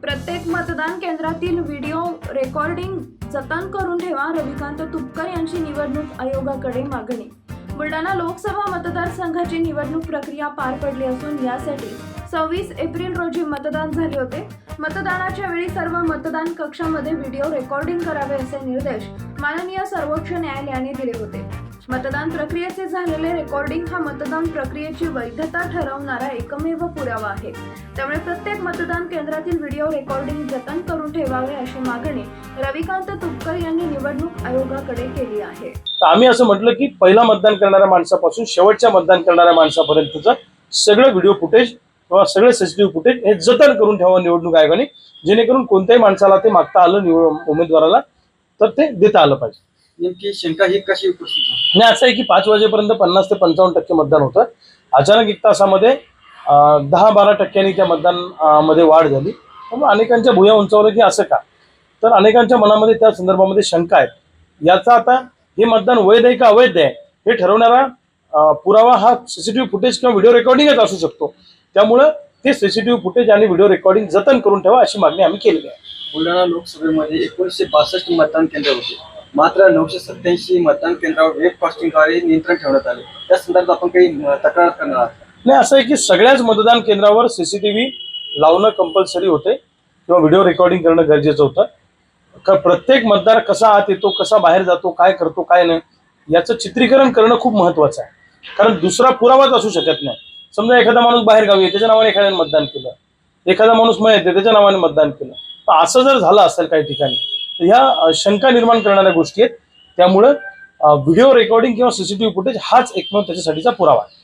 प्रत्येक मतदान केंद्रातील व्हिडिओ रेकॉर्डिंग जतन करून ठेवा रविकांत तुपकर यांची निवडणूक आयोगाकडे मागणी. बुलढाणा लोकसभा मतदारसंघाची निवडणूक प्रक्रिया पार पडली असून यासाठी सव्वीस एप्रिल रोजी मतदान झाले होते. मतदानाच्या वेळी सर्व मतदान कक्षामध्ये व्हिडिओ रेकॉर्डिंग करावे असे निर्देश माननीय सर्वोच्च न्यायालयाने दिले होते. मतदान प्रक्रियेचे झालेले रेकॉर्डिंग हा मतदान प्रक्रियेची वैधता ठरवणारा एकमेव पुरावा आहे. त्यामुळे प्रत्येक मतदान केंद्रातील व्हिडिओ रेकॉर्डिंग जतन करून ठेवावे अशी मागणी रविकांत तुपकर यांनी निवडणूक आयोगाकडे केली आहे. तर आम्ही असं म्हटलं की पहिला मतदान करणाऱ्या माणसापासून शेवटच्या मतदान करणाऱ्या माणसापर्यंतचं सगळं व्हिडिओ फुटेज किंवा सगळे सीसीटीव्ही फुटेज हे जतन करून ठेवा निवडणूक आयोगाने जेणेकरून कोणत्याही माणसाला ते मागता आलं उमेदवाराला तर ते देता आलं पाहिजे. नेमकी शंका ही कशी उपस्थित आणि असं आहे की पाच वाजेपर्यंत पन्नास ते पंचावन्न टक्के मतदान होतं. अचानक एक तासामध्ये दहा बारा टक्क्यांनी त्या मतदानमध्ये वाढ झाली. त्यामुळे अनेकांच्या भुया उंचावलं की असं का? तर अनेकांच्या मनामध्ये त्या संदर्भामध्ये शंका आहेत. याचा आता हे मतदान वैध आहे का अवैध आहे हे ठरवणारा पुरावा हा सीसीटीव्ही फुटेज किंवा व्हिडिओ रेकॉर्डिंगच असू शकतो. त्यामुळं ते सीसीटीव्ही फुटेज आणि व्हिडिओ रेकॉर्डिंग जतन करून ठेवा अशी मागणी आम्ही केलेली आहे. बुलढाणा लोकसभेमध्ये एकोणीसशे बासष्ट मतदान केंद्र होते. मात्र नऊशे सत्याऐंशी मतदान केंद्रावर वेब कास्टिंगद्वारे नियंत्रण ठेवण्यात आले. त्या संदर्भात आपण काही तक्रार करणार आहात. नाही असं आहे की सगळ्याच मतदान केंद्रावर सीसीटीव्ही लावणं कंपल्सरी होते किंवा व्हिडिओ रेकॉर्डिंग करणं गरजेचं होतं. का प्रत्येक मतदार कसा आत येतो कसा बाहेर जातो काय करतो काय नाही याचं चित्रीकरण करणं खूप महत्वाचं आहे. कारण दुसरा पुरावाच असू शकत नाही. समजा एखादा माणूस बाहेर गावी आहे त्याच्या नावाने एखाद्याने मतदान केलं. एखादा माणूस मयत आहे त्याच्या नावाने मतदान केलं. तर असं जर झालं असेल काही ठिकाणी तर ह्या शंका निर्माण करणाऱ्या गोष्टी आहेत. त्यामुळं व्हिडिओ रेकॉर्डिंग किंवा सीसीटीव्ही फुटेज हाच एकमेव त्याच्यासाठीचा पुरावा आहे.